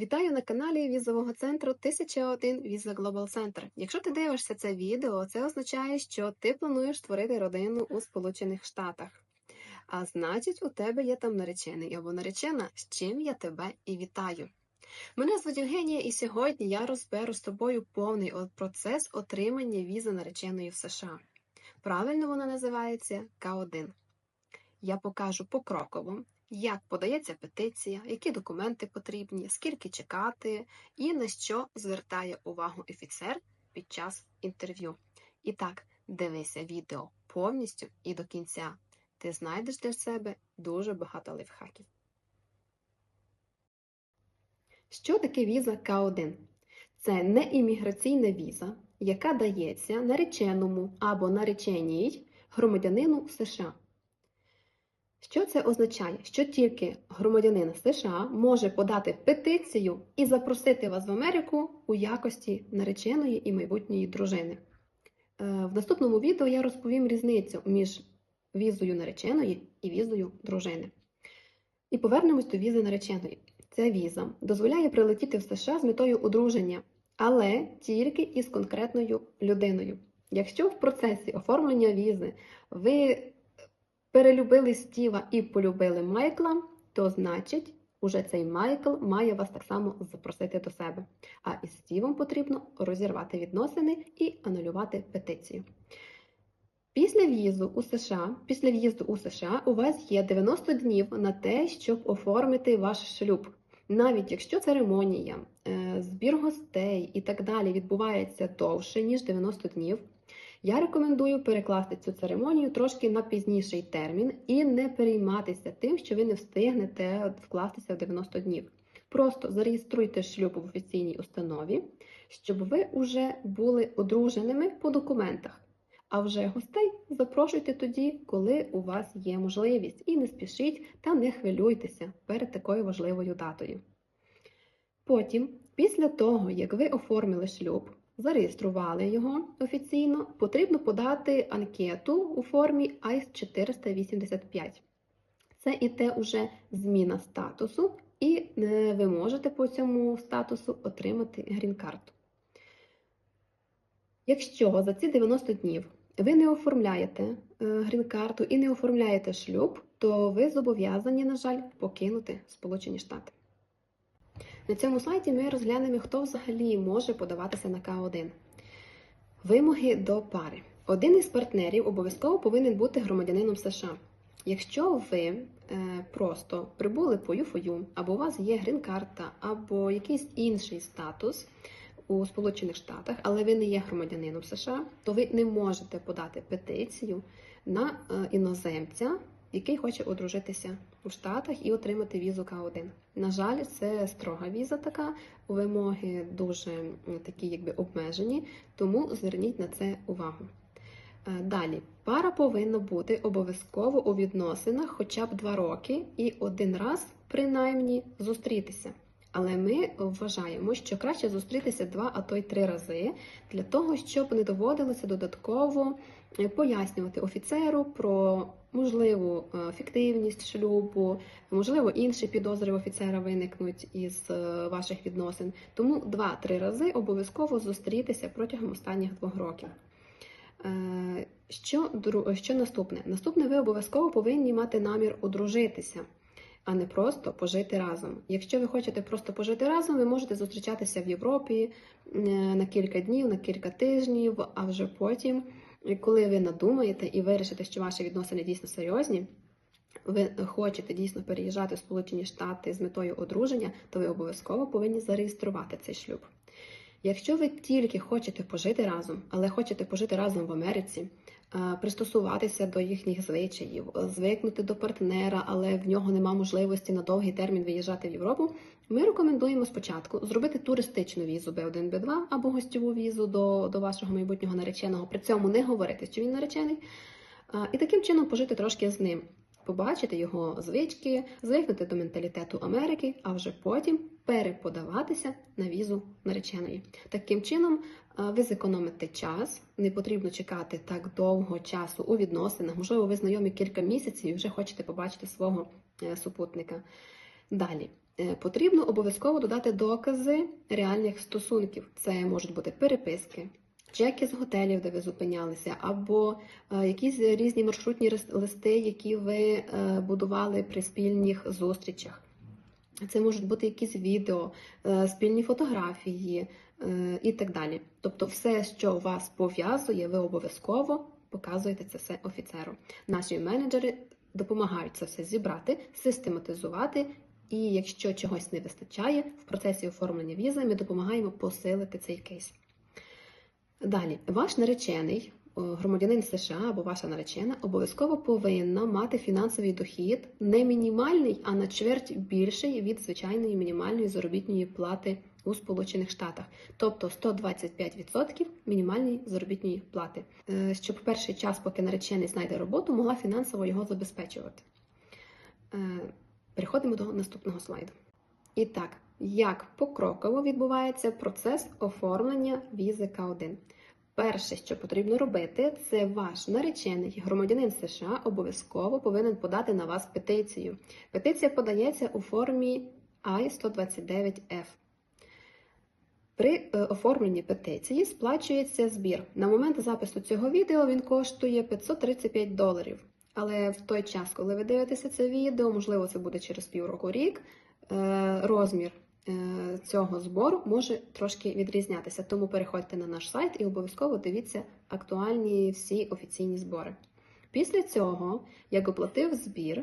Вітаю на каналі візового центру 1001 Visa Global Center. Якщо ти дивишся це відео, це означає, що ти плануєш створити родину у Сполучених Штатах. А значить, у тебе є там наречений або наречена, з чим я тебе і вітаю. Мене звуть Євгенія, і сьогодні я розберу з тобою повний процес отримання візи нареченої в США. Правильно вона називається К1. Я покажу покроково, як подається петиція, які документи потрібні, скільки чекати і на що звертає увагу офіцер під час інтерв'ю. І так, дивися відео повністю і до кінця. Ти знайдеш для себе дуже багато лайфхаків. Що таке віза К1? Це не імміграційна віза, яка дається нареченому або нареченій громадянину США. Що це означає? Що тільки громадянин США може подати петицію і запросити вас в Америку у якості нареченої і майбутньої дружини. Е, В наступному відео я розповім різницю між візою нареченої і візою дружини. І повернемось до візи нареченої. Ця віза дозволяє прилетіти в США з метою одруження, але тільки із конкретною людиною. Якщо в процесі оформлення візи ви перелюбили Стіва і полюбили Майкла, то значить, уже цей Майкл має вас так само запросити до себе. А із Стівом потрібно розірвати відносини і анулювати петицію. Після в'їзду у США, після в'їзду у США у вас є 90 днів на те, щоб оформити ваш шлюб. Навіть якщо церемонія, е, збір гостей і так далі відбувається довше, ніж 90 днів, я рекомендую перекласти цю церемонію трошки на пізніший термін і не перейматися тим, що ви не встигнете вкластися в 90 днів. Просто зареєструйте шлюб в офіційній установі, щоб ви вже були одруженими по документах. А вже гостей запрошуйте тоді, коли у вас є можливість, і не спішіть та не хвилюйтеся перед такою важливою датою. Потім, після того, як ви оформили шлюб, зареєстрували його офіційно, потрібно подати анкету у формі ICE 485. Це і те уже зміна статусу, і е, ви можете по цьому статусу отримати грін-карту. Якщо за ці 90 днів ви не оформляєте е, грін-карту і не оформляєте шлюб, то ви зобов'язані, на жаль, покинути Сполучені Штати. На цьому сайті ми розглянемо, хто взагалі може подаватися на К1. Вимоги до пари. Один із партнерів обов'язково повинен бути громадянином США. Якщо ви е, просто прибули по ЮФОЮ, або у вас є грін-карта, або якийсь інший статус у Сполучених Штатах, але ви не є громадянином США, то ви не можете подати петицію на е, іноземця, який хоче одружитися у Штатах і отримати візу К1. На жаль, це строга віза така, вимоги дуже такі якби обмежені, тому зверніть на це увагу. Е, Далі, пара повинна бути обов'язково у відносинах хоча б два роки і один раз, принаймні, зустрітися. Але ми вважаємо, що краще зустрітися два, а то й три рази для того, щоб не доводилося додатково е, пояснювати офіцеру про можливу е, фіктивність шлюбу, можливо, інші підозри офіцера виникнуть із е, ваших відносин. Тому два-три рази обов'язково зустрітися протягом останніх двох років. Е, Що, що наступне? Наступне, ви обов'язково повинні мати намір одружитися, а не просто пожити разом. Якщо ви хочете просто пожити разом, ви можете зустрічатися в Європі на кілька днів, на кілька тижнів, а вже потім, коли ви надумаєте і вирішите, що ваші відносини дійсно серйозні, ви хочете дійсно переїжджати в Сполучені Штати з метою одруження, то ви обов'язково повинні зареєструвати цей шлюб. Якщо ви тільки хочете пожити разом, але хочете пожити разом в Америці, е, пристосуватися до їхніх звичаїв, звикнути до партнера, але в нього нема можливості на довгий термін виїжджати в Європу, ми рекомендуємо спочатку зробити туристичну візу B1, B2 або гостьову візу до, до вашого майбутнього нареченого. При цьому не говорити, що він наречений, е, і таким чином пожити трошки з ним. Побачити його звички, звикнути до менталітету Америки, а вже потім переподаватися на візу нареченої. Таким чином, е, ви зекономите час, не потрібно чекати так довго часу у відносинах. Можливо, ви знайомі кілька місяців і вже хочете побачити свого е, супутника. Далі, Е, Потрібно обов'язково додати докази реальних стосунків. Це можуть бути переписки, чеки з готелів, де ви зупинялися, або е, якісь різні маршрутні листи, які ви е, будували при спільних зустрічах. Це можуть бути якісь відео, е, спільні фотографії і так далі. Тобто, все, що вас пов'язує, ви обов'язково показуєте це все офіцеру. Наші менеджери допомагають це все зібрати, систематизувати. І якщо чогось не вистачає в процесі оформлення візи, ми допомагаємо посилити цей кейс. Далі, ваш наречений, громадянин США або ваша наречена, обов'язково повинна мати фінансовий дохід не мінімальний, а на чверть більший від звичайної мінімальної заробітної плати у Сполучених Штатах, тобто 125% мінімальної заробітної плати, Е, щоб перший час, поки наречений знайде роботу, могла фінансово його забезпечувати. Е, Переходимо до наступного слайду. І так, як покроково відбувається процес оформлення візи К1? Перше, що потрібно робити, це ваш наречений громадянин США обов'язково повинен подати на вас петицію. Петиція подається у формі I-129F. При е, оформленні петиції сплачується збір. На момент запису цього відео він коштує 535 доларів. Але в той час, коли ви дивитеся це відео, можливо, це буде через півроку рік, розмір е, цього збору може трошки відрізнятися. Тому переходьте на наш сайт і обов'язково дивіться актуальні всі офіційні збори. Pісля цього, як оплатив збір,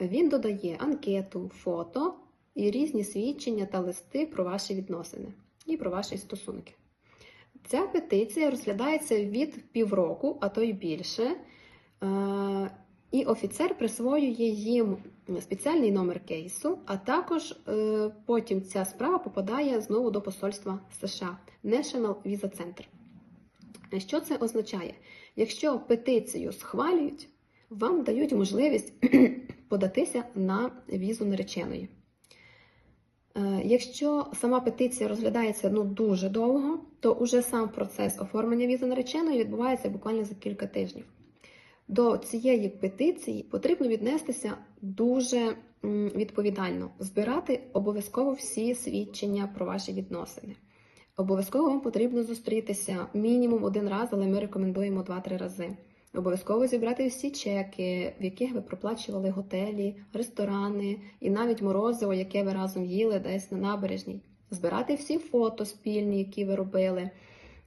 він додає анкету, фото і різні свідчення та листи про ваші відносини і про ваші стосунки. Ця петиція розглядається від півроку, а то й більше. І офіцер присвоює їм спеціальний номер кейсу, а також е, потім ця справа попадає знову до посольства США National Visa Center. Що це означає? Якщо петицію схвалюють, вам дають можливість податися на візу нареченої. Е, Якщо сама петиція розглядається ну, дуже довго, то уже сам процес оформлення візи нареченої відбувається буквально за кілька тижнів. До цієї петиції потрібно віднестися дуже відповідально, збирати обов'язково всі свідчення про ваші відносини. Обов'язково вам потрібно зустрітися мінімум один раз, але ми рекомендуємо 2-3 рази. Обов'язково зібрати всі чеки, в яких ви проплачували готелі, ресторани і навіть морозиво, яке ви разом їли десь на набережній. Збирати всі фото спільні, які ви робили.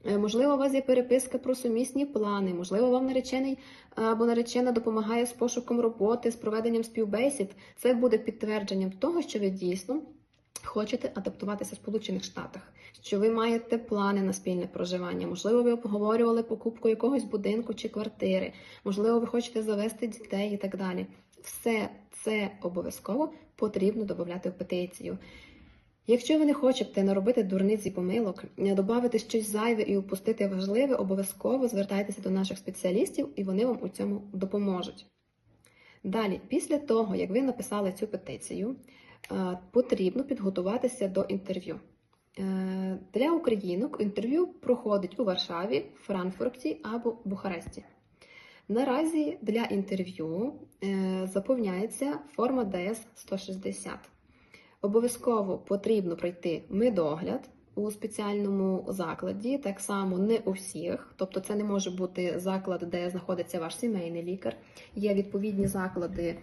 Е, Можливо, у вас є переписка про сумісні плани, можливо, вам наречений або наречена допомагає з пошуком роботи, з проведенням співбесід. Це буде підтвердженням того, що ви дійсно хочете адаптуватися в Сполучених Штатах, що ви маєте плани на спільне проживання. Можливо, ви обговорювали покупку якогось будинку чи квартири, можливо, ви хочете завести дітей і так далі. Все це обов'язково потрібно додати в петицію. Якщо ви не хочете наробити дурниць і помилок, додати щось зайве і упустити важливе, обов'язково звертайтеся до наших спеціалістів, і вони вам у цьому допоможуть. Далі, після того, як ви написали цю петицію, е, потрібно підготуватися до інтерв'ю. Е, Для українок інтерв'ю проходить у Варшаві, Франкфурті або Бухаресті. Наразі для інтерв'ю е, заповняється форма ДС 160. Обов'язково потрібно пройти медогляд у спеціальному закладі, так само не у всіх. Тобто, це не може бути заклад, де знаходиться ваш сімейний лікар. Є відповідні заклади е,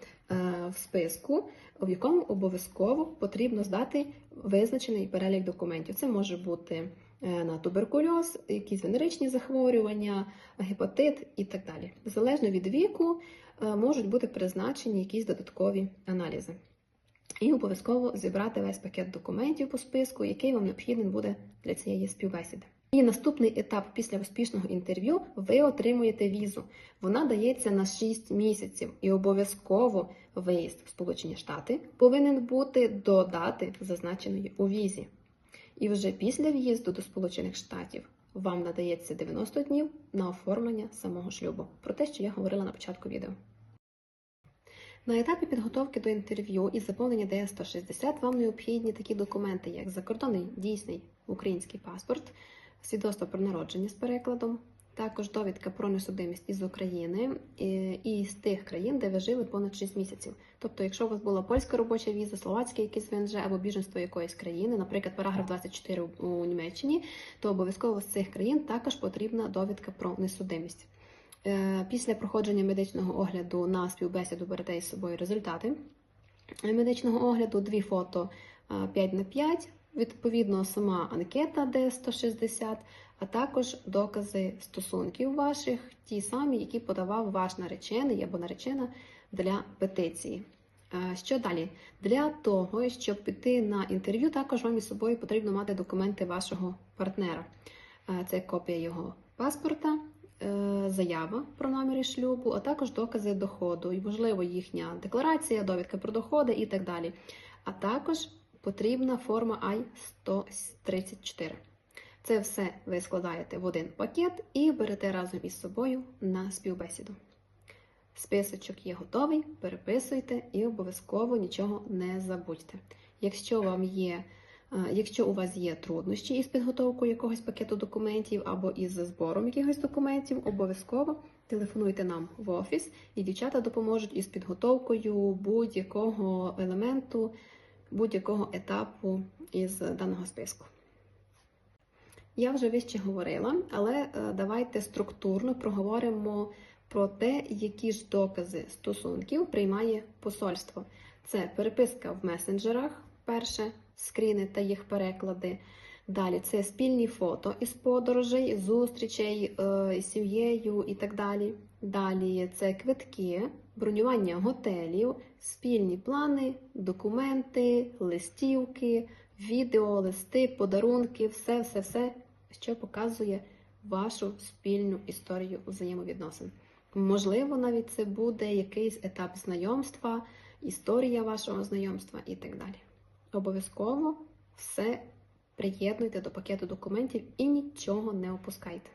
в списку, в якому обов'язково потрібно здати визначений перелік документів. Це може бути е, на туберкульоз, якісь венеричні захворювання, гепатит і так далі. Залежно від віку е, можуть бути призначені якісь додаткові аналізи. І обов'язково зібрати весь пакет документів по списку, який вам необхідний буде для цієї співбесіди. І наступний етап після успішного інтерв'ю ви отримуєте візу. Вона дається на 6 місяців, і обов'язково виїзд в Сполучені Штати повинен бути до дати, зазначеної у візі. І вже після в'їзду до Сполучених Штатів вам надається 90 днів на оформлення самого шлюбу. Про те, що я говорила на початку відео. На етапі підготовки до інтерв'ю і заповнення ДС-160 вам необхідні такі документи, як закордонний дійсний український паспорт, свідоцтво про народження з перекладом, також довідка про несудимість із України і, і з тих країн, де ви жили понад 6 місяців. Тобто, якщо у вас була польська робоча віза, словацьке якесь ВНЖ або біженство якоїсь країни, наприклад, параграф 24 у- у Німеччині, то обов'язково з цих країн також потрібна довідка про несудимість. Е, Після проходження медичного огляду на співбесіду берете із собою результати медичного огляду, дві фото 5 на 5, відповідно, сама анкета Д160, а також докази стосунків ваших, ті самі, які подавав ваш наречений або наречена для петиції. Е, Що далі? Для того, щоб піти на інтерв'ю, також вам із собою потрібно мати документи вашого партнера. Е, Це копія його паспорта, е, заява про наміри шлюбу, а також докази доходу, і можливо їхня декларація, довідка про доходи і так далі. А також потрібна форма I-134. Це все ви складаєте в один пакет і берете разом із собою на співбесіду. Списочок є готовий, переписуйте і обов'язково нічого не забудьте. Якщо вам є, е, якщо у вас є труднощі із підготовкою якогось пакету документів або із збором якихось документів, обов'язково телефонуйте нам в офіс, і дівчата допоможуть із підготовкою будь-якого елементу, будь-якого етапу із даного списку. Я вже вище говорила, але е, давайте структурно проговоримо про те, які ж докази стосунків приймає посольство. Це переписка в месенджерах, перше, скріни та їх переклади. Далі це спільні фото із подорожей, зустрічей е, з сім'єю і так далі. Далі це квитки, бронювання готелів, спільні плани, документи, листівки, відео, листи, подарунки, все, все, все, що показує вашу спільну історію взаємовідносин. Можливо, навіть це буде якийсь етап знайомства, історія вашого знайомства і так далі. Обов'язково все приєднуйте до пакету документів і нічого не опускайте.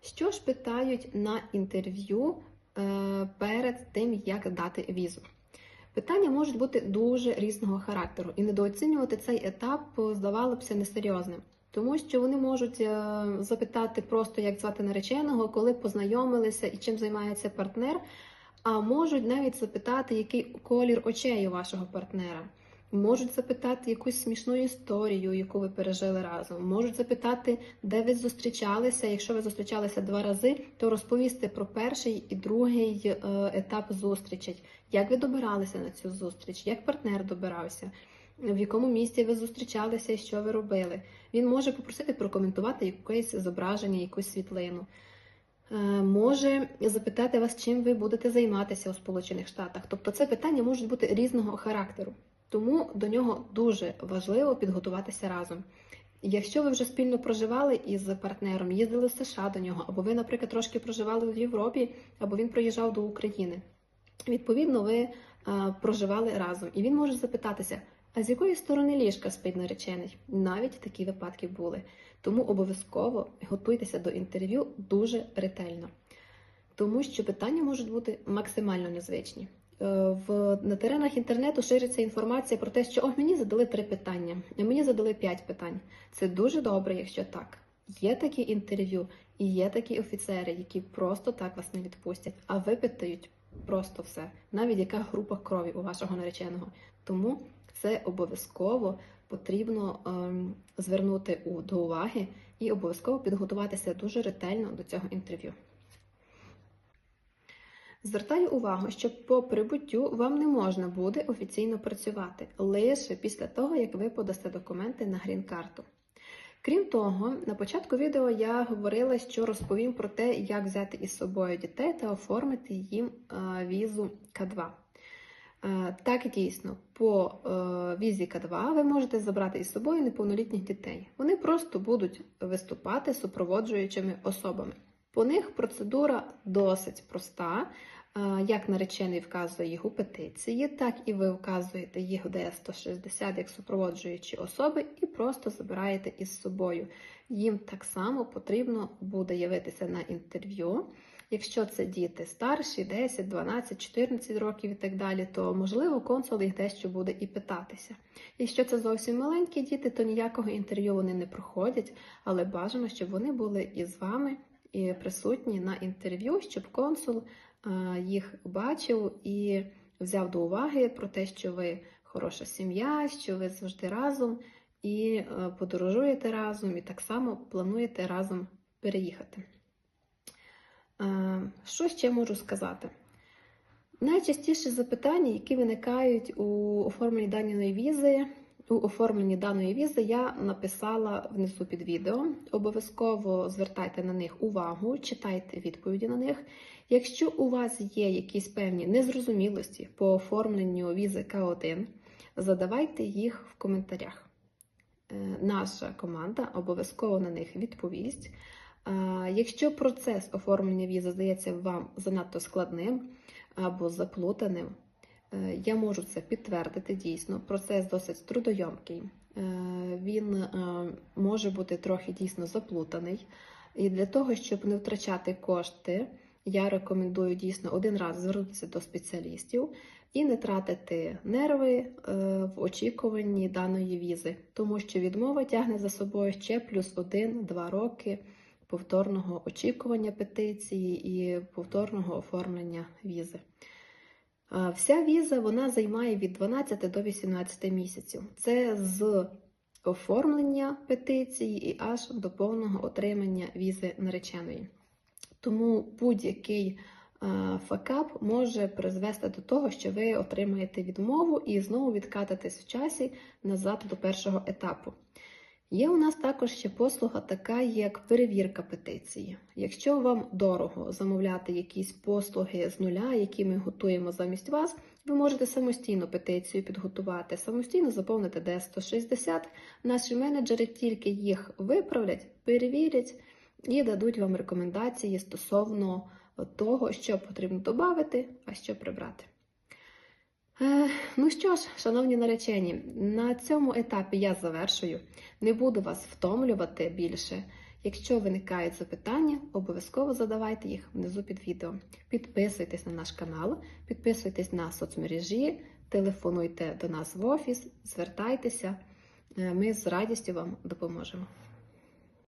Що ж питають на інтерв'ю е, перед тим, як дати візу? Питання можуть бути дуже різного характеру, і недооцінювати цей етап здавалося б несерйозним. Тому що вони можуть е, запитати просто, як звати нареченого, коли познайомилися і чим займається партнер, а можуть навіть запитати, який колір очей у вашого партнера. Можуть запитати якусь смішну історію, яку ви пережили разом. Можуть запитати, де ви зустрічалися. Якщо ви зустрічалися два рази, то розповісти про перший і другий е, етап зустрічей. Як ви добиралися на цю зустріч, як партнер добирався, в якому місці ви зустрічалися і що ви робили. Він може попросити прокоментувати якесь зображення, якусь світлину. Е, Може запитати вас, чим ви будете займатися у Сполучених Штатах. Тобто це питання можуть бути різного характеру. Тому до нього дуже важливо підготуватися разом. Якщо ви вже спільно проживали із партнером, їздили в США до нього, або ви, наприклад, трошки проживали в Європі, або він приїжджав до України. Відповідно, ви а, проживали разом, і він може запитатися: а з якої сторони ліжка спить наречений? Навіть такі випадки були. Тому обов'язково готуйтеся до інтерв'ю дуже ретельно, тому що питання можуть бути максимально незвичні. Е, В на теренах інтернету шириться інформація про те, що о, мені задали три питання, а мені задали п'ять питань. Це дуже добре, якщо так. Є такі інтерв'ю і є такі офіцери, які просто так вас не відпустять, а випитають просто все, навіть яка група крові у вашого нареченого. Тому це обов'язково потрібно ем, звернути до уваги і обов'язково підготуватися дуже ретельно до цього інтерв'ю. Звертаю увагу, що по прибуттю вам не можна буде офіційно працювати лише після того, як ви подасте документи на грін-карту. Крім того, на початку відео я говорила, що розповім про те, як взяти із собою дітей та оформити їм е, візу К2. Так, дійсно, по е, візі К2 ви можете забрати із собою неповнолітніх дітей. Вони просто будуть виступати супроводжуючими особами. По них процедура досить проста. Як наречений вказує їх у петиції, так і ви вказуєте їх в ДС-160 як супроводжуючі особи і просто забираєте із собою. Їм так само потрібно буде явитися на інтерв'ю. Якщо це діти старші, 10, 12, 14 років і так далі, то можливо консул їх дещо буде і питатися. Якщо це зовсім маленькі діти, то ніякого інтерв'ю вони не проходять, але бажано, щоб вони були із вами і присутні на інтерв'ю, щоб консул їх бачив і взяв до уваги про те, що ви хороша сім'я, що ви завжди разом і е, подорожуєте разом, і так само плануєте разом переїхати. Е, Що ще можу сказати? Найчастіше запитання, які виникають у оформленні даної візи, у оформленні даної візи я написала внизу під відео. Обов'язково звертайте на них увагу, читайте відповіді на них. Якщо у вас є якісь певні незрозумілості по оформленню візи К1, задавайте їх в коментарях. Е, Наша команда обов'язково на них відповість. Якщо процес оформлення візи здається вам занадто складним або заплутаним, е, я можу це підтвердити дійсно. Процес досить трудойомкий. Е, Він е, може бути трохи дійсно заплутаний. І для того, щоб не втрачати кошти, я рекомендую дійсно один раз звернутися до спеціалістів і не тратити нерви е, в очікуванні даної візи, тому що відмова тягне за собою ще плюс один-два роки повторного очікування петиції і повторного оформлення візи. Вся віза вона займає від 12 до 18 місяців. Це з оформлення петиції і аж до повного отримання візи нареченої. Тому будь-який факап може призвести до того, що ви отримаєте відмову і знову відкатитесь в часі назад до першого етапу. Є у нас також ще послуга така, як перевірка петиції. Якщо вам дорого замовляти якісь послуги з нуля, які ми готуємо замість вас, ви можете самостійно петицію підготувати, самостійно заповнити D160. Наші менеджери тільки їх виправлять, перевірять і дадуть вам рекомендації стосовно того, що потрібно додати, а що прибрати. Е, Ну що ж, шановні наречені, на цьому етапі я завершую. Не буду вас втомлювати більше. Якщо виникають запитання, обов'язково задавайте їх внизу під відео. Підписуйтесь на наш канал, підписуйтесь на соцмережі, телефонуйте до нас в офіс, звертайтеся. Е, Ми з радістю вам допоможемо.